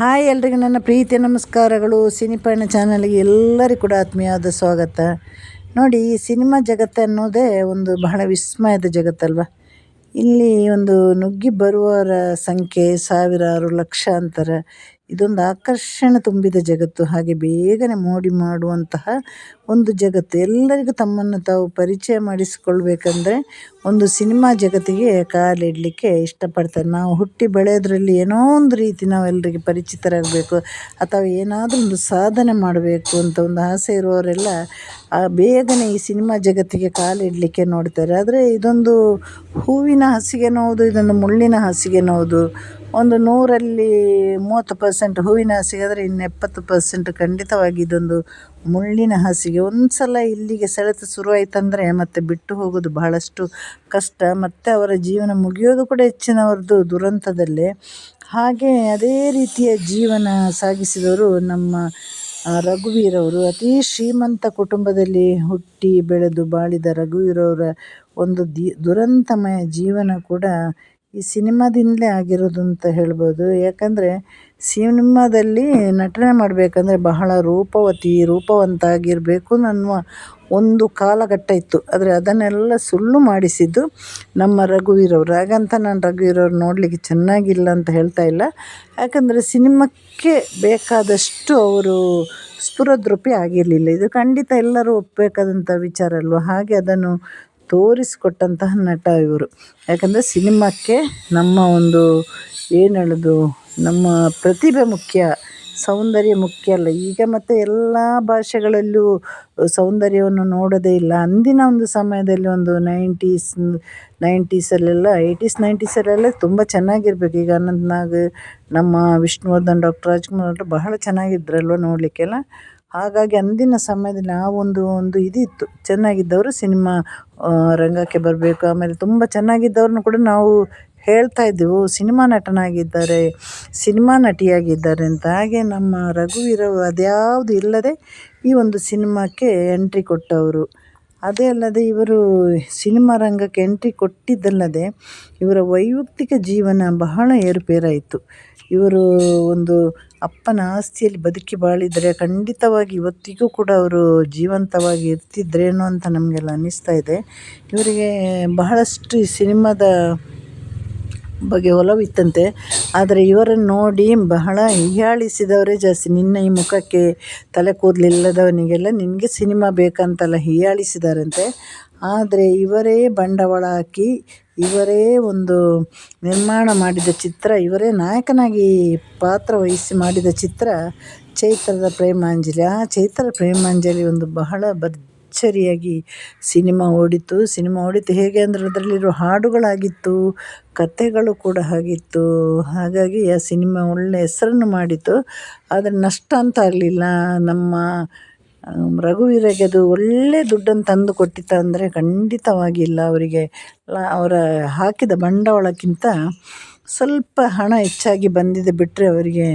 Hi ಎಲ್ರಿಗೂ ನನ್ನ ಪ್ರೀತಿಯ ನಮಸ್ಕಾರಗಳು. ಸಿನಿಪಯಣ ಚಾನಲ್ಗೆ ಎಲ್ಲರಿಗೂ ಕೂಡ ಆತ್ಮೀಯವಾದ ಸ್ವಾಗತ. ನೋಡಿ, ಈ ಸಿನಿಮಾ ಜಗತ್ತು ಅನ್ನೋದೇ ಒಂದು ಬಹಳ ವಿಸ್ಮಯದ ಜಗತ್ತಲ್ವ? ಇಲ್ಲಿ ಒಂದು ನುಗ್ಗಿ ಬರುವವರ ಸಂಖ್ಯೆ ಸಾವಿರಾರು ಲಕ್ಷಾಂತರ. ಇದೊಂದು ಆಕರ್ಷಣೆ ತುಂಬಿದ ಜಗತ್ತು. ಹಾಗೆ ಬೇಗನೆ ಮೋಡಿ ಮಾಡುವಂತಹ ಒಂದು ಜಗತ್ತು. ಎಲ್ಲರಿಗೂ ತಮ್ಮನ್ನು ತಾವು ಪರಿಚಯ ಮಾಡಿಸಿಕೊಳ್ಬೇಕಂದ್ರೆ ಒಂದು ಸಿನಿಮಾ ಜಗತ್ತಿಗೆ ಕಾಲಿಡಲಿಕ್ಕೆ ಇಷ್ಟಪಡ್ತಾರೆ. ನಾವು ಹುಟ್ಟಿ ಬೆಳೆಯೋದ್ರಲ್ಲಿ ಏನೋ ಒಂದು ರೀತಿ ನಾವೆಲ್ಲರಿಗೆ ಪರಿಚಿತರಾಗಬೇಕು. ಅಥವಾ ಏನಾದರೂ ಒಂದು ಸಾಧನೆ ಮಾಡಬೇಕು ಅಂತ ಒಂದು ಆಸೆ ಇರುವವರೆಲ್ಲ ಬೇಗನೆ ಈ ಸಿನಿಮಾ ಜಗತ್ತಿಗೆ ಕಾಲಿಡಲಿಕ್ಕೆ ನೋಡ್ತಾರೆ. ಆದರೆ ಇದೊಂದು ಹೂವಿನ ಹಸಿಗೆ ನೋವುದು ಇದೊಂದು ಮುಳ್ಳಿನ ಹಸಿಗೆ ಹೌದು. ಒಂದು ನೂರಲ್ಲಿ ಮೂವತ್ತು ಪರ್ಸೆಂಟ್ ಹೂವಿನ ಹಾಸಿಗೆ ಆದರೆ ಇನ್ನು ಎಪ್ಪತ್ತು ಪರ್ಸೆಂಟ್ ಖಂಡಿತವಾಗಿ ಇದೊಂದು ಮುಳ್ಳಿನ ಹಾಸಿಗೆ. ಒಂದು ಸಲ ಇಲ್ಲಿಗೆ ಸೆಳೆತ ಶುರುವಾಯ್ತಂದರೆ ಮತ್ತೆ ಬಿಟ್ಟು ಹೋಗೋದು ಬಹಳಷ್ಟು ಕಷ್ಟ. ಮತ್ತು ಅವರ ಜೀವನ ಮುಗಿಯೋದು ಕೂಡ ಹೆಚ್ಚಿನವ್ರದ್ದು ದುರಂತದಲ್ಲೇ. ಹಾಗೆ ಅದೇ ರೀತಿಯ ಜೀವನ ಸಾಗಿಸಿದವರು ನಮ್ಮ ರಘುವೀರವರು ಅತೀ ಶ್ರೀಮಂತ ಕುಟುಂಬದಲ್ಲಿ ಹುಟ್ಟಿ ಬೆಳೆದು ಬಾಳಿದ ರಘುವೀರವರ ಒಂದು ದಿ, ದುರಂತಮಯ ಜೀವನ ಕೂಡ ಈ ಸಿನಿಮಾದಿಂದಲೇ ಆಗಿರೋದು ಅಂತ ಹೇಳ್ಬೋದು. ಯಾಕಂದರೆ ಸಿನಿಮಾದಲ್ಲಿ ನಟನೆ ಮಾಡಬೇಕಂದ್ರೆ ಬಹಳ ರೂಪವತಿ ರೂಪವಂತ ಆಗಿರಬೇಕು ಅನ್ನುವ ಒಂದು ಕಾಲಘಟ್ಟ ಇತ್ತು. ಆದರೆ ಅದನ್ನೆಲ್ಲ ಸುಳ್ಳು ಮಾಡಿಸಿದ್ದು ನಮ್ಮ ರಘುವೀರವ್ರು. ಹಾಗಂತ ನಾನು ರಘುವೀರವ್ರು ನೋಡಲಿಕ್ಕೆ ಚೆನ್ನಾಗಿಲ್ಲ ಅಂತ ಹೇಳ್ತಾ ಇಲ್ಲ. ಯಾಕಂದರೆ ಸಿನಿಮಾಕ್ಕೆ ಬೇಕಾದಷ್ಟು ಅವರು ಸ್ಫುರದ್ರೂಪಿ ಆಗಿರಲಿಲ್ಲ. ಇದು ಖಂಡಿತ ಎಲ್ಲರೂ ಒಪ್ಪಬೇಕಾದಂಥ ವಿಚಾರ ಅಲ್ವ? ಹಾಗೆ ಅದನ್ನು ತೋರಿಸಿಕೊಟ್ಟಂತಹ ನಟ ಇವರು. ಯಾಕಂದರೆ ಸಿನಿಮಾಕ್ಕೆ ನಮ್ಮ ಒಂದು ಏನು ಹೇಳೋದು, ನಮ್ಮ ಪ್ರತಿಭೆ ಮುಖ್ಯ, ಸೌಂದರ್ಯ ಮುಖ್ಯ ಅಲ್ಲ. ಈಗ ಮತ್ತು ಎಲ್ಲ ಭಾಷೆಗಳಲ್ಲೂ ಸೌಂದರ್ಯವನ್ನು ನೋಡೋದೇ ಇಲ್ಲ. ಅಂದಿನ ಒಂದು ಸಮಯದಲ್ಲಿ ಒಂದು ನೈಂಟೀಸ್, ನೈಂಟೀಸಲ್ಲೆಲ್ಲ, ಏಯ್ಟೀಸ್, ನೈಂಟೀಸಲ್ಲೆಲ್ಲ ತುಂಬ ಚೆನ್ನಾಗಿರ್ಬೇಕು. ಈಗ ಅನಂತ್ ನಾಗ್ ನಮ್ಮ ವಿಷ್ಣುವರ್ಧನ್, ಡಾಕ್ಟರ್ ರಾಜ್ಕುಮಾರ್ ಬಹಳ ಚೆನ್ನಾಗಿದ್ರಲ್ವ ನೋಡಲಿಕ್ಕೆಲ್ಲ. ಹಾಗಾಗಿ ಅಂದಿನ ಸಮಯದಲ್ಲಿ ಆ ಒಂದು ಒಂದು ಇದಿತ್ತು. ಚೆನ್ನಾಗಿದ್ದವರು ಸಿನಿಮಾ ರಂಗಕ್ಕೆ ಬರಬೇಕು. ಆಮೇಲೆ ತುಂಬ ಚೆನ್ನಾಗಿದ್ದವ್ರನ್ನ ಕೂಡ ನಾವು ಹೇಳ್ತಾ ಇದ್ದೆವು. ಸಿನಿಮಾ ನಟನಾಗಿದ್ದಾರೆ, ಸಿನಿಮಾ ನಟಿಯಾಗಿದ್ದಾರೆ ಅಂತ. ಹಾಗೆ ನಮ್ಮ ರಘುವೀರ ಅದ್ಯಾವುದು ಇಲ್ಲದೆ ಈ ಒಂದು ಸಿನಿಮಾಕ್ಕೆ ಎಂಟ್ರಿ ಕೊಟ್ಟವರು. ಅದೇ ಅಲ್ಲದೆ ಇವರು ಸಿನಿಮಾ ರಂಗಕ್ಕೆ ಎಂಟ್ರಿ ಕೊಟ್ಟಿದ್ದಲ್ಲದೆ ಇವರ ವೈಯಕ್ತಿಕ ಜೀವನ ಬಹಳ ಏರುಪೇರಾಯಿತು. ಇವರು ಒಂದು ಅಪ್ಪನ ಆಸ್ತಿಯಲ್ಲಿ ಬದುಕಿ ಬಾಳಿದರೆ ಖಂಡಿತವಾಗಿ ಇವತ್ತಿಗೂ ಕೂಡ ಅವರು ಜೀವಂತವಾಗಿ ಇರ್ತಿದ್ರೇನೋ ಅಂತ ನಮಗೆಲ್ಲ ಅನ್ನಿಸ್ತಾ ಇದೆ. ಇವರಿಗೆ ಬಹಳಷ್ಟು ಸಿನಿಮಾದ ಬಗ್ಗೆ ಒಲವಿತ್ತಂತೆ. ಆದರೆ ಇವರನ್ನು ನೋಡಿ ಬಹಳ ಹೀಯಾಳಿಸಿದವರೇ ಜಾಸ್ತಿ. ನಿನ್ನ ಈ ಮುಖಕ್ಕೆ ತಲೆ ಕೂದಲಿಲ್ಲದವನಿಗೆಲ್ಲ ನಿನಗೆ ಸಿನಿಮಾ ಬೇಕಂತೆಲ್ಲ ಹೀಯಾಳಿಸಿದಾರಂತೆ. ಆದರೆ ಇವರೇ ಬಂಡವಾಳ ಹಾಕಿ, ಇವರೇ ಒಂದು ನಿರ್ಮಾಣ ಮಾಡಿದ ಚಿತ್ರ, ಇವರೇ ನಾಯಕನಾಗಿ ಪಾತ್ರ ವಹಿಸಿ ಮಾಡಿದ ಚಿತ್ರ, ಚೈತ್ರದ ಪ್ರೇಮಾಂಜಲಿ. ಆ ಚೈತ್ರ ಪ್ರೇಮಾಂಜಲಿ ಒಂದು ಬಹಳ ಭರ್ಜರಿಯಾಗಿ ಸಿನಿಮಾ ಓಡಿತು ಸಿನಿಮಾ ಓಡಿತು ಹೇಗೆ ಅಂದರೆ ಅದರಲ್ಲಿರೋ ಹಾಡುಗಳಾಗಿತ್ತು ಕಥೆಗಳು ಕೂಡ ಆಗಿತ್ತು. ಹಾಗಾಗಿ ಆ ಸಿನಿಮಾ ಒಳ್ಳೆಯ ಹೆಸರನ್ನು ಮಾಡಿತು ಆದರೆ ನಷ್ಟ ಅಂತ ಆಗಲಿಲ್ಲ. ನಮ್ಮ ರಘುವೀರಗೆ ಅದು ಒಳ್ಳೆಯ ದುಡ್ಡನ್ನು ತಂದು ಕೊಟ್ಟಿತ್ತು ಅಂದರೆ ಖಂಡಿತವಾಗಿ ಇಲ್ಲ. ಅವರಿಗೆ ಅವರ ಹಾಕಿದ ಬಂಡವಾಳಕ್ಕಿಂತ ಸ್ವಲ್ಪ ಹಣ ಹೆಚ್ಚಾಗಿ ಬಂದಿದೆ ಬಿಟ್ಟರೆ ಅವರಿಗೆ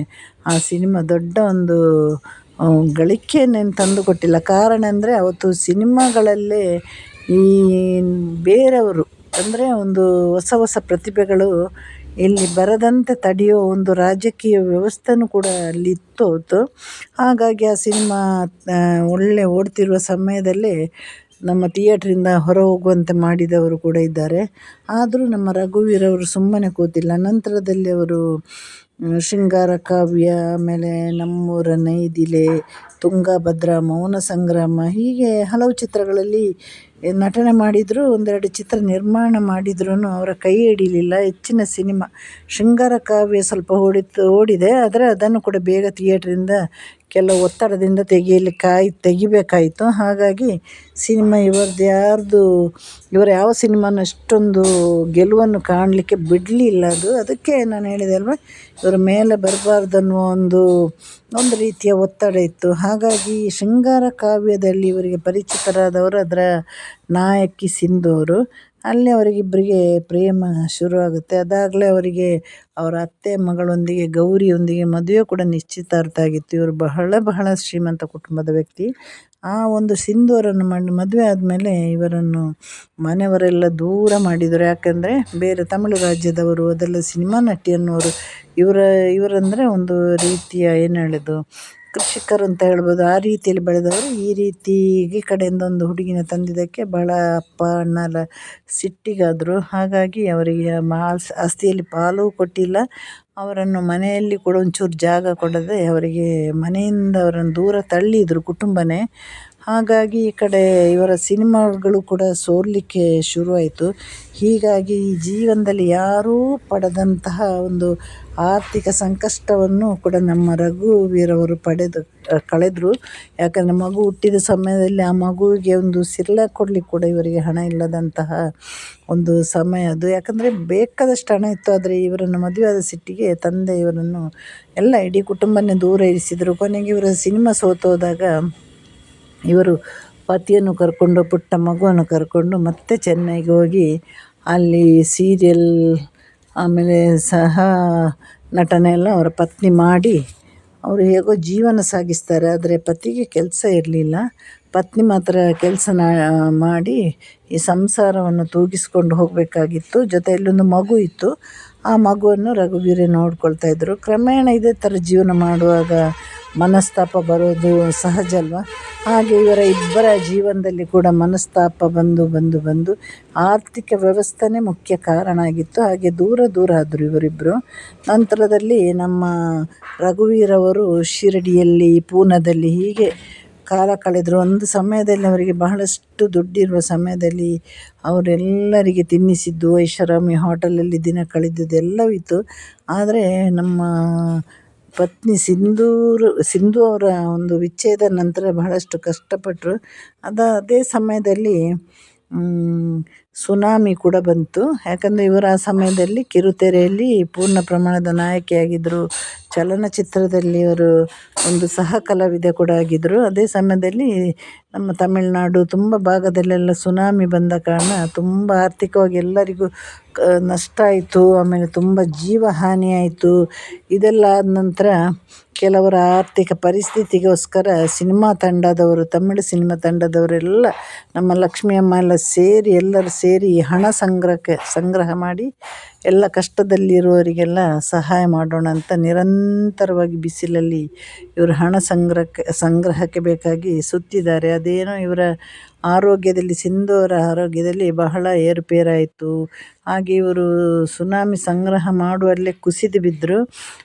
ಆ ಸಿನಿಮಾ ದೊಡ್ಡ ಒಂದು ಗಳಿಕೆಯನ್ನೇನು ತಂದು ಕೊಟ್ಟಿಲ್ಲ. ಕಾರಣ ಅಂದರೆ ಅವತ್ತು ಸಿನಿಮಾಗಳಲ್ಲೇ ಈ ಬೇರೆಯವರು, ಅಂದರೆ ಒಂದು ಹೊಸ ಹೊಸ ಪ್ರತಿಭೆಗಳು ಇಲ್ಲಿ ಬರದಂತೆ ತಡೆಯೋ ಒಂದು ರಾಜಕೀಯ ವ್ಯವಸ್ಥೆನೂ ಕೂಡ ಅಲ್ಲಿ ಇತ್ತು ಅವತ್ತು. ಹಾಗಾಗಿ ಆ ಸಿನಿಮಾ ಒಳ್ಳೆ ಓಡ್ತಿರುವ ಸಮಯದಲ್ಲಿ ನಮ್ಮ ಥಿಯೇಟ್ರಿಂದ ಹೊರ ಹೋಗುವಂತೆ ಮಾಡಿದವರು ಕೂಡ ಇದ್ದಾರೆ. ಆದರೂ ನಮ್ಮ ರಘುವೀರವರು ಸುಮ್ಮನೆ ಕೂತಿಲ್ಲ. ನಂತರದಲ್ಲಿ ಅವರು ಶೃಂಗಾರ ಕಾವ್ಯ, ಆಮೇಲೆ ನಮ್ಮೂರ ನೈದಿಲೆ ತುಂಗಭದ್ರ ಮೌನ ಸಂಗ್ರಾಮ, ಹೀಗೆ ಹಲವು ಚಿತ್ರಗಳಲ್ಲಿ ನಟನೆ ಮಾಡಿದರು, ಒಂದೆರಡು ಚಿತ್ರ ನಿರ್ಮಾಣ ಮಾಡಿದ್ರೂ ಅವರ ಕೈ ಹಿಡಿಲಿಲ್ಲ. ಹೆಚ್ಚಿನ ಸಿನಿಮಾ ಶೃಂಗಾರ ಕಾವ್ಯ ಸ್ವಲ್ಪ ಓಡಿತ್ತು, ಓಡಿದೆ, ಆದರೆ ಅದನ್ನು ಕೂಡ ಬೇಗ ಥಿಯೇಟ್ರಿಂದ ಕೆಲವು ಒತ್ತಡದಿಂದ ತೆಗೆಯಲಿಕ್ಕಾಯ್ ತೆಗಿಬೇಕಾಯಿತು. ಹಾಗಾಗಿ ಸಿನಿಮಾ ಇವರದ್ದು ಯಾರ್ದು, ಇವರ ಯಾವ ಸಿನಿಮಾನ ಅಷ್ಟೊಂದು ಗೆಲುವನ್ನು ಕಾಣಲಿಕ್ಕೆ ಬಿಡಲಿಲ್ಲ ಅದು. ಅದಕ್ಕೆ ನಾನು ಹೇಳಿದೆ ಅಲ್ವ, ಇವರ ಮೇಲೆ ಬರಬಾರ್ದು ಅನ್ನುವ ಒಂದು ಒಂದು ರೀತಿಯ ಒತ್ತಡ ಇತ್ತು. ಹಾಗಾಗಿ ಶೃಂಗಾರ ಕಾವ್ಯದಲ್ಲಿ ಇವರಿಗೆ ಪರಿಚಿತರಾದವರು ಅದರ ನಾಯಕಿ ಸಿಂಧು ಅವರು ಅಲ್ಲಿ ಅವರಿಗಿಬ್ಬರಿಗೆ ಪ್ರೇಮ ಶುರುವಾಗುತ್ತೆ. ಅದಾಗಲೇ ಅವರಿಗೆ ಅವರ ಅತ್ತೆ ಮಗಳೊಂದಿಗೆ, ಗೌರಿಯೊಂದಿಗೆ ಮದುವೆ ಕೂಡ ನಿಶ್ಚಿತಾರ್ಥ ಆಗಿತ್ತು ಇವರು ಬಹಳ ಬಹಳ ಶ್ರೀಮಂತ ಕುಟುಂಬದ ವ್ಯಕ್ತಿ. ಆ ಒಂದು ಸಿಂಧೂರನ್ನು ಮಾಡಿ ಮದುವೆ ಆದಮೇಲೆ ಇವರನ್ನು ಮನೆಯವರೆಲ್ಲ ದೂರ ಮಾಡಿದರು. ಯಾಕಂದರೆ ಬೇರೆ ತಮಿಳು ರಾಜ್ಯದವರು, ಅದೆಲ್ಲ ಸಿನಿಮಾ ನಟಿ ಅನ್ನೋರು ಇವರ ಇವರಂದರೆ ಒಂದು ರೀತಿಯ ಏನು ಹೇಳೋದು ಕೃಷಿಕರು ಅಂತ ಹೇಳ್ಬೋದು, ಆ ರೀತಿಯಲ್ಲಿ ಬೆಳೆದವರು ಈ ರೀತಿ ಈ ಕಡೆಯಿಂದ ಒಂದು ಹುಡುಗಿನ ತಂದಿದ್ದಕ್ಕೆ ಬಹಳ ಅಪ್ಪ, ಅಣ್ಣ ಎಲ್ಲ ಸಿಟ್ಟಿಗಾದರು. ಹಾಗಾಗಿ ಅವರಿಗೆ ಆಸ್ತಿಯಲ್ಲಿ ಪಾಲು ಕೊಟ್ಟಿಲ್ಲ. ಅವರನ್ನು ಮನೆಯಲ್ಲಿ ಕೂಡ ಒಂಚೂರು ಜಾಗ ಕೊಡದೆ ಅವರಿಗೆ ಮನೆಯಿಂದ ಅವರನ್ನು ದೂರ ತಳ್ಳಿದರು ಕುಟುಂಬನೇ. ಹಾಗಾಗಿ ಈ ಕಡೆ ಇವರ ಸಿನಿಮಾಗಳು ಕೂಡ ಸೋರಲಿಕ್ಕೆ ಶುರುವಾಯಿತು. ಹೀಗಾಗಿ ಈ ಜೀವನದಲ್ಲಿ ಯಾರೂ ಪಡೆದಂತಹ ಒಂದು ಆರ್ಥಿಕ ಸಂಕಷ್ಟವನ್ನು ಕೂಡ ನಮ್ಮ ರಘುವೀರವರು ಪಡೆದು ಕಳೆದರು. ಯಾಕಂದರೆ ಮಗು ಹುಟ್ಟಿದ ಸಮಯದಲ್ಲಿ ಆ ಮಗುವಿಗೆ ಒಂದು ಸಿರ್ಲಾಕ್ ಕೊಡಲಿಕ್ಕೆ ಕೂಡ ಇವರಿಗೆ ಹಣ ಇಲ್ಲದಂತಹ ಒಂದು ಸಮಯ ಅದು. ಯಾಕಂದರೆ ಬೇಕಾದಷ್ಟು ಹಣ ಇತ್ತು, ಆದರೆ ಇವರನ್ನು ಮದುವೆಯಾದ ಸಿಟ್ಟಿಗೆ ತಂದೆ ಇವರನ್ನು ಎಲ್ಲ ಇಡೀ ಕುಟುಂಬನೇ ದೂರ ಇರಿಸಿದರು. ಕೊನೆಗೆ ಇವರ ಸಿನಿಮಾ ಸೋತೋದಾಗ ಇವರು ಪತಿಯನ್ನು ಕರ್ಕೊಂಡು, ಪುಟ್ಟ ಮಗುವನ್ನು ಕರ್ಕೊಂಡು ಮತ್ತೆ ಚೆನ್ನೈಗೆ ಹೋಗಿ ಅಲ್ಲಿ ಸೀರಿಯಲ್ ಆಮೇಲೆ ಸಹ ನಟನೆ ಎಲ್ಲ ಅವರ ಪತ್ನಿ ಮಾಡಿ ಅವರು ಹೇಗೋ ಜೀವನ ಸಾಗಿಸ್ತಾರೆ. ಆದರೆ ಪತಿಗೆ ಕೆಲಸ ಇರಲಿಲ್ಲ. ಪತ್ನಿ ಮಾತ್ರ ಕೆಲಸ ಮಾಡಿ ಈ ಸಂಸಾರವನ್ನು ತೂಗಿಸ್ಕೊಂಡು ಹೋಗಬೇಕಾಗಿತ್ತು. ಜೊತೆಯಲ್ಲೊಂದು ಮಗು ಇತ್ತು. ಆ ಮಗುವನ್ನು ರಘುವೀರೆ ನೋಡ್ಕೊಳ್ತಾ ಇದ್ದರು ಕ್ರಮೇಣ ಇದೇ ಥರ ಜೀವನ ಮಾಡುವಾಗ ಮನಸ್ತಾಪ ಬರೋದು ಸಹಜ ಅಲ್ವಾ? ಹಾಗೆ ಇವರ ಇಬ್ಬರ ಜೀವನದಲ್ಲಿ ಕೂಡ ಮನಸ್ತಾಪ ಬಂದು ಬಂದು ಬಂದು ಆರ್ಥಿಕ ವ್ಯವಸ್ಥೆನೇ ಮುಖ್ಯ ಕಾರಣ ಆಗಿತ್ತು. ಹಾಗೆ ದೂರ ದೂರ ಆದರು ಇವರಿಬ್ಬರು ನಂತರದಲ್ಲಿ ನಮ್ಮ ರಘುವೀರವರು ಶಿರಡಿಯಲ್ಲಿ, ಪೂನದಲ್ಲಿ ಹೀಗೆ ಕಾಲ ಕಳೆದರು. ಒಂದು ಸಮಯದಲ್ಲಿ ಅವರಿಗೆ ಬಹಳಷ್ಟು ದುಡ್ಡಿರುವ ಸಮಯದಲ್ಲಿ ಅವರೆಲ್ಲರಿಗೆ ತಿನ್ನಿಸಿದ್ದು, ಐಷಾರಾಮಿ ಹೋಟೆಲಲ್ಲಿ ದಿನ ಕಳೆದಿದ್ದೆಲ್ಲವಿತ್ತು ಆದರೆ ನಮ್ಮ ಪತ್ನಿ ಸಿಂಧೂರು ಸಿಂಧು ಅವರ ಒಂದು ವಿಚ್ಛೇದ ನಂತರ ಬಹಳಷ್ಟು ಕಷ್ಟಪಟ್ಟರು ಅದು ಅದೇ ಸಮಯದಲ್ಲಿ ಸುನಾಮಿ ಕೂಡ ಬಂತು. ಯಾಕಂದರೆ ಇವರು ಆ ಸಮಯದಲ್ಲಿ ಕಿರುತೆರೆಯಲ್ಲಿ ಪೂರ್ಣ ಪ್ರಮಾಣದ ನಾಯಕಿಯಾಗಿದ್ದರು ಚಲನಚಿತ್ರದಲ್ಲಿ ಇವರು ಒಂದು ಸಹ ಕಲಾವಿದೆ ಕೂಡ ಆಗಿದ್ದರು ಅದೇ ಸಮಯದಲ್ಲಿ ನಮ್ಮ ತಮಿಳುನಾಡು ತುಂಬ ಭಾಗದಲ್ಲೆಲ್ಲ ಸುನಾಮಿ ಬಂದ ಕಾರಣ ತುಂಬ ಆರ್ಥಿಕವಾಗಿ ಎಲ್ಲರಿಗೂ ನಷ್ಟ ಆಯಿತು. ಆಮೇಲೆ ತುಂಬ ಜೀವ ಹಾನಿ ಆಯಿತು. ಇದೆಲ್ಲ ಆದ ನಂತರ ಕೆಲವರ ಆರ್ಥಿಕ ಪರಿಸ್ಥಿತಿಗೋಸ್ಕರ ಸಿನಿಮಾ ತಂಡದವರು, ತಮಿಳು ಸಿನಿಮಾ ತಂಡದವರೆಲ್ಲ ನಮ್ಮ ಲಕ್ಷ್ಮಿ ಅಮ್ಮ ಎಲ್ಲ ಸೇರಿ ಎಲ್ಲರೂ ಸೇರಿ ಹಣ ಸಂಗ್ರಹಕ್ಕೆ ಸಂಗ್ರಹ ಮಾಡಿ ಎಲ್ಲ ಕಷ್ಟದಲ್ಲಿರುವವರಿಗೆಲ್ಲ ಸಹಾಯ ಮಾಡೋಣ ಅಂತ ನಿರಂತರವಾಗಿ ಬಿಸಿಲಲ್ಲಿ ಇವರು ಹಣ ಸಂಗ್ರಹಕ್ಕೆ ಸಂಗ್ರಹಕ್ಕೆ ಬೇಕಾಗಿ ಸುತ್ತಿದ್ದಾರೆ. ಅದೇನೋ ಇವರ ಆರೋಗ್ಯದಲ್ಲಿ ಸಿಂಧು ಅವರ ಆರೋಗ್ಯದಲ್ಲಿ ಬಹಳ ಏರುಪೇರಾಯಿತು. ಹಾಗೆ ಇವರು ಸುನಾಮಿ ಸಂಗ್ರಹ ಮಾಡುವಲ್ಲೇ ಕುಸಿದು ಬಿದ್ದರು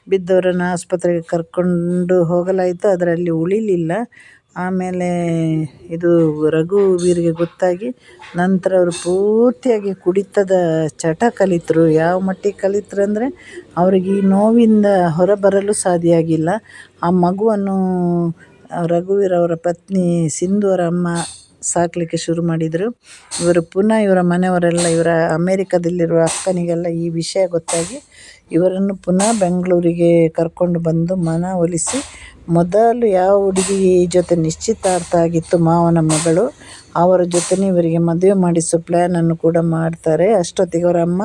ಬಿದ್ದವರನ್ನು ಆಸ್ಪತ್ರೆಗೆ ಕರ್ಕೊಂಡು ಹೋಗಲಾಯಿತು. ಅದರಲ್ಲಿ ಉಳಿಲಿಲ್ಲ. ಆಮೇಲೆ ಇದು ರಘುವೀರ್ಗೆ ಗೊತ್ತಾಗಿ ನಂತರ ಅವರು ಪೂರ್ತಿಯಾಗಿ ಕುಡಿತದ ಚಟ ಕಲಿತರು. ಯಾವ ಮಟ್ಟಿಗೆ ಕಲಿತರು ಅಂದರೆ ಅವ್ರಿಗೆ ಈ ನೋವಿಂದ ಹೊರಬರಲು ಸಾಧ್ಯ ಆಗಿಲ್ಲ ಆ ಮಗುವನ್ನು ರಘುವೀರ್ ಅವರ ಪತ್ನಿ ಸಿಂಧು ಅವರ ಅಮ್ಮ ಸಾಕಲಿಕ್ಕೆ ಶುರು ಮಾಡಿದರು. ಇವರು ಪುನಃ ಇವರ ಮನೆಯವರೆಲ್ಲ, ಇವರ ಅಮೇರಿಕದಲ್ಲಿರುವ ಅಕ್ಕನಿಗೆಲ್ಲ ಈ ವಿಷಯ ಗೊತ್ತಾಗಿ ಇವರನ್ನು ಪುನಃ ಬೆಂಗಳೂರಿಗೆ ಕರ್ಕೊಂಡು ಬಂದು ಮನವೊಲಿಸಿ ಮೊದಲು ಯಾವ ಹುಡುಗಿ ಜೊತೆ ನಿಶ್ಚಿತಾರ್ಥ ಆಗಿತ್ತು ಮಾವನ ಮಗಳು, ಅವರ ಜೊತೆನೇ ಇವರಿಗೆ ಮದುವೆ ಮಾಡಿಸೋ ಪ್ಲ್ಯಾನನ್ನು ಕೂಡ ಮಾಡ್ತಾರೆ. ಅಷ್ಟೊತ್ತಿಗೆ ಅವರ ಅಮ್ಮ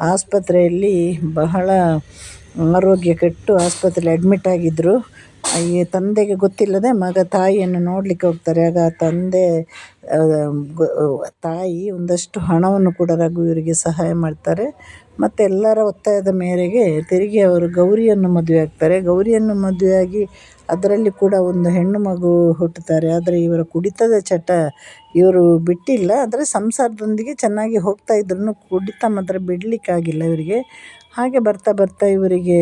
ಆಸ್ಪತ್ರೆಯಲ್ಲಿ ಬಹಳ ಆರೋಗ್ಯ ಕೆಟ್ಟು ಆಸ್ಪತ್ರೆಯಲ್ಲಿ ಅಡ್ಮಿಟ್ ಆಗಿದ್ದರು ಈ ತಂದೆಗೆ ಗೊತ್ತಿಲ್ಲದೆ ಮಗ ತಾಯಿಯನ್ನು ನೋಡಲಿಕ್ಕೆ ಹೋಗ್ತಾರೆ. ಆಗ ತಂದೆ ತಾಯಿ ಒಂದಷ್ಟು ಹಣವನ್ನು ಕೂಡ ರಘುವೀರಿಗೆ ಸಹಾಯ ಮಾಡ್ತಾರೆ. ಮತ್ತು ಎಲ್ಲರ ಒತ್ತಾಯದ ಮೇರೆಗೆ ತಿರುಗಿ ಅವರು ಗೌರಿಯನ್ನು ಮದುವೆ ಆಗ್ತಾರೆ. ಗೌರಿಯನ್ನು ಮದುವೆಯಾಗಿ ಅದರಲ್ಲಿ ಕೂಡ ಒಂದು ಹೆಣ್ಣು ಮಗು ಹುಟ್ಟುತ್ತಾರೆ. ಆದರೆ ಇವರ ಕುಡಿತದ ಚಟ ಇವರು ಬಿಟ್ಟಿಲ್ಲ. ಆದರೆ ಸಂಸಾರದೊಂದಿಗೆ ಚೆನ್ನಾಗಿ ಹೋಗ್ತಾ ಇದ್ರೂ ಕುಡಿತ ಮಾತ್ರ ಬಿಡಲಿಕ್ಕಾಗಿಲ್ಲ ಇವರಿಗೆ. ಹಾಗೆ ಬರ್ತಾ ಬರ್ತಾ ಇವರಿಗೆ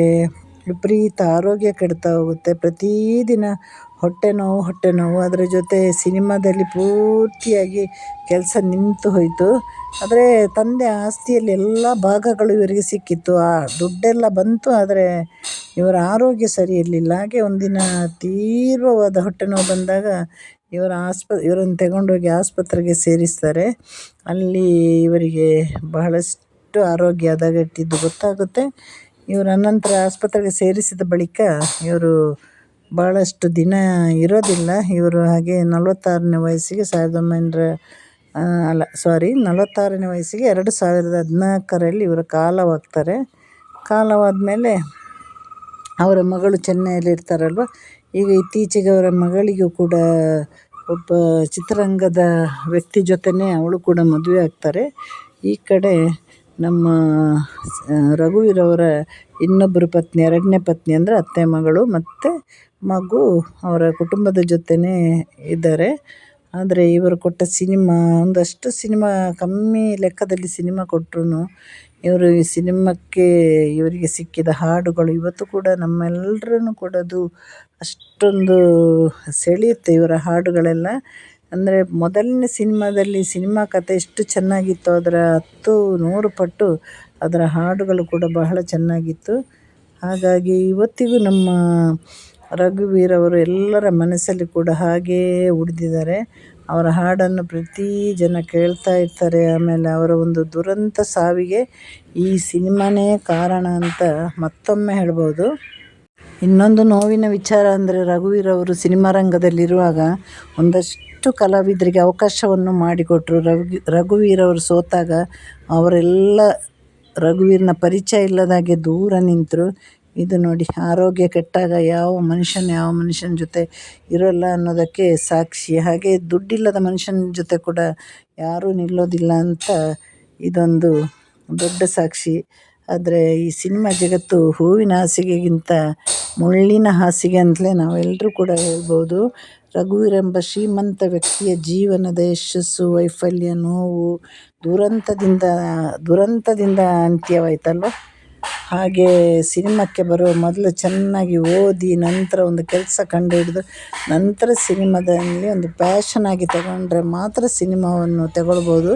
ವಿಪರೀತ ಆರೋಗ್ಯ ಕೆಡ್ತಾ ಹೋಗುತ್ತೆ. ಪ್ರತಿದಿನ ಹೊಟ್ಟೆ ನೋವು ಹೊಟ್ಟೆ ನೋವು. ಅದರ ಜೊತೆ ಸಿನಿಮಾದಲ್ಲಿ ಪೂರ್ತಿಯಾಗಿ ಕೆಲಸ ನಿಂತು ಹೋಯಿತು. ಆದರೆ ತಂದೆ ಆಸ್ತಿಯಲ್ಲಿ ಎಲ್ಲ ಭಾಗಗಳು ಇವರಿಗೆ ಸಿಕ್ಕಿತ್ತು. ಆ ದುಡ್ಡೆಲ್ಲ ಬಂತು, ಆದರೆ ಇವರ ಆರೋಗ್ಯ ಸರಿ ಇರಲಿಲ್ಲ. ಹಾಗೆ ಒಂದಿನ ತೀವ್ರವಾದ ಹೊಟ್ಟೆ ನೋವು ಬಂದಾಗ ಇವರ ಆಸ್ಪ, ಇವರನ್ನು ತಗೊಂಡೋಗಿ ಆಸ್ಪತ್ರೆಗೆ ಸೇರಿಸ್ತಾರೆ. ಅಲ್ಲಿ ಇವರಿಗೆ ಬಹಳಷ್ಟು ಆರೋಗ್ಯ ಹದಗೆಟ್ಟಿದ್ದು ಗೊತ್ತಾಗುತ್ತೆ. ಇವರ ಅನಂತರ ಆಸ್ಪತ್ರೆಗೆ ಸೇರಿಸಿದ ಬಳಿಕ ಇವರು ಭಾಳಷ್ಟು ದಿನ ಇರೋದಿಲ್ಲ. ಇವರು ಹಾಗೆ ನಲವತ್ತಾರನೇ ವಯಸ್ಸಿಗೆ ಸಾವಿರದ ಒಂಬೈನೂರ ಅಲ್ಲ ಸಾರಿ ನಲವತ್ತಾರನೇ ವಯಸ್ಸಿಗೆ ಎರಡು ಸಾವಿರದ ಹದಿನಾಲ್ಕರಲ್ಲಿ ಇವರು ಕಾಲವಾಗ್ತಾರೆ. ಕಾಲವಾದಮೇಲೆ ಅವರ ಮಗಳು ಚೆನ್ನೈಯಲ್ಲಿ ಇರ್ತಾರಲ್ವ? ಈಗ ಇತ್ತೀಚೆಗೆ ಅವರ ಮಗಳಿಗೂ ಕೂಡ ಒಬ್ಬ ಚಿತ್ರರಂಗದ ವ್ಯಕ್ತಿ ಜೊತೆನೇ ಅವಳು ಕೂಡ ಮದುವೆ ಆಗ್ತಾರೆ. ಈ ಕಡೆ ನಮ್ಮ ರಘುವೀರವರ ಇನ್ನೊಬ್ಬರು ಪತ್ನಿ, ಎರಡನೇ ಪತ್ನಿ ಅಂದರೆ ಅತ್ತೆ ಮಗಳು ಮತ್ತು ಮಗು ಅವರ ಕುಟುಂಬದ ಜೊತೆನೇ ಇದ್ದಾರೆ. ಆದರೆ ಇವರು ಕೊಟ್ಟ ಸಿನಿಮಾ, ಒಂದಷ್ಟು ಸಿನಿಮಾ, ಕಮ್ಮಿ ಲೆಕ್ಕದಲ್ಲಿ ಸಿನಿಮಾ ಕೊಟ್ರೂ ಇವರು ಈ ಸಿನಿಮಾಕ್ಕೆ ಇವರಿಗೆ ಸಿಕ್ಕಿದ ಹಾಡುಗಳು ಇವತ್ತು ಕೂಡ ನಮ್ಮೆಲ್ರನ್ನು ಕೂಡ ಅದು ಅಷ್ಟೊಂದು ಸೆಳೆಯುತ್ತೆ ಇವರ ಹಾಡುಗಳೆಲ್ಲ. ಅಂದರೆ ಮೊದಲನೇ ಸಿನಿಮಾದಲ್ಲಿ ಸಿನಿಮಾ ಕಥೆ ಎಷ್ಟು ಚೆನ್ನಾಗಿತ್ತು ಅದರ ಹತ್ತು, ನೂರು ಪಟ್ಟು ಅದರ ಹಾಡುಗಳು ಕೂಡ ಬಹಳ ಚೆನ್ನಾಗಿತ್ತು. ಹಾಗಾಗಿ ಇವತ್ತಿಗೂ ನಮ್ಮ ರಘುವೀರ್ ಅವರು ಎಲ್ಲರ ಮನಸ್ಸಲ್ಲಿ ಕೂಡ ಹಾಗೇ ಉಳಿದಿದ್ದಾರೆ. ಅವರ ಹಾಡನ್ನು ಪ್ರತಿ ಜನ ಕೇಳ್ತಾ ಇರ್ತಾರೆ. ಆಮೇಲೆ ಅವರ ಒಂದು ದುರಂತ ಸಾವಿಗೆ ಈ ಸಿನಿಮಾನೇ ಕಾರಣ ಅಂತ ಮತ್ತೊಮ್ಮೆ ಹೇಳ್ಬೋದು. ಇನ್ನೊಂದು ನೋವಿನ ವಿಚಾರ ಅಂದರೆ ರಘುವೀರ್ ಅವರು ಸಿನಿಮಾ ರಂಗದಲ್ಲಿರುವಾಗ ಒಂದಷ್ಟು ಕಲಾವಿದರಿಗೆ ಅವಕಾಶವನ್ನು ಮಾಡಿಕೊಟ್ಟರು ರಘು, ರಘುವೀರ್ ಅವರು ಸೋತಾಗ ಅವರೆಲ್ಲ ರಘುವೀರ್ನ ಪರಿಚಯ ಇಲ್ಲದಾಗೆ ದೂರ ನಿಂತರು. ಇದು ನೋಡಿ, ಆರೋಗ್ಯ ಕೆಟ್ಟಾಗ ಯಾವ ಮನುಷ್ಯನ ಯಾವ ಮನುಷ್ಯನ ಜೊತೆ ಇರೋಲ್ಲ ಅನ್ನೋದಕ್ಕೆ ಸಾಕ್ಷಿ. ಹಾಗೆ ದುಡ್ಡಿಲ್ಲದ ಮನುಷ್ಯನ ಜೊತೆ ಕೂಡ ಯಾರೂ ನಿಲ್ಲೋದಿಲ್ಲ ಅಂತ ಇದೊಂದು ದೊಡ್ಡ ಸಾಕ್ಷಿ. ಆದರೆ ಈ ಸಿನಿಮಾ ಜಗತ್ತು ಹೂವಿನ ಹಾಸಿಗೆಗಿಂತ ಮುಳ್ಳಿನ ಹಾಸಿಗೆ ಅಂತಲೇ ನಾವೆಲ್ಲರೂ ಕೂಡ ಹೇಳ್ಬೋದು. ರಘುವೀರೆಂಬ ಶ್ರೀಮಂತ ವ್ಯಕ್ತಿಯ ಜೀವನದ ಯಶಸ್ಸು, ವೈಫಲ್ಯ, ನೋವು, ದುರಂತದಿಂದ ದುರಂತದಿಂದ ಅಂತ್ಯವಾಯ್ತಲ್ವ? ಹಾಗೆ ಸಿನಿಮಾಕ್ಕೆ ಬರುವ ಮೊದಲು ಚೆನ್ನಾಗಿ ಓದಿ ನಂತರ ಒಂದು ಕೆಲಸ ಕಂಡುಹಿಡಿದು ನಂತರ ಸಿನಿಮಾದಲ್ಲಿ ಒಂದು ಪ್ಯಾಷನಾಗಿ ತಗೊಂಡ್ರೆ ಮಾತ್ರ ಸಿನಿಮಾವನ್ನು ತಗೊಳ್ಬೋದು.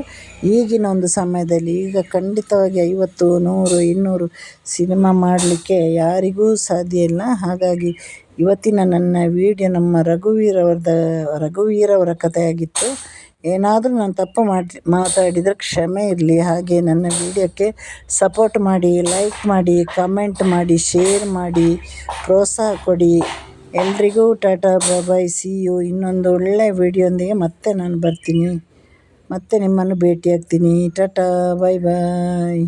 ಈಗಿನ ಒಂದು ಸಮಯದಲ್ಲಿ ಈಗ ಖಂಡಿತವಾಗಿ ಐವತ್ತು, ನೂರು, ಇನ್ನೂರು ಸಿನಿಮಾ ಮಾಡಲಿಕ್ಕೆ ಯಾರಿಗೂ ಸಾಧ್ಯ ಇಲ್ಲ. ಹಾಗಾಗಿ ಇವತ್ತಿನ ನನ್ನ ವೀಡಿಯೋ ನಮ್ಮ ರಘುವೀರ್ ಅವ್ರದ್ದು ರಘುವೀರ್ ಅವರ ಕಥೆಯಾಗಿತ್ತು. ಏನಾದರೂ ನಾನು ತಪ್ಪು ಮಾಡಿ ಮಾತಾಡಿದರೆ ಕ್ಷಮೆ ಇರಲಿ. ಹಾಗೆ ನನ್ನ ವೀಡಿಯೋಕ್ಕೆ ಸಪೋರ್ಟ್ ಮಾಡಿ ಲೈಕ್ ಮಾಡಿ ಕಮೆಂಟ್ ಮಾಡಿ ಶೇರ್ ಮಾಡಿ, ಪ್ರೋತ್ಸಾಹ ಕೊಡಿ. ಎಲ್ರಿಗೂ ಟಾಟಾ ಬಾಯ್ ಸಿ ಯು ಇನ್ನೊಂದು ಒಳ್ಳೆಯ ವೀಡಿಯೋಂದಿಗೆ ಮತ್ತೆ ನಾನು ಬರ್ತೀನಿ. ಮತ್ತೆ ನಿಮ್ಮನ್ನು ಭೇಟಿಯಾಗ್ತೀನಿ. ಟಾಟಾ ಬಾಯ್ ಬಾಯ್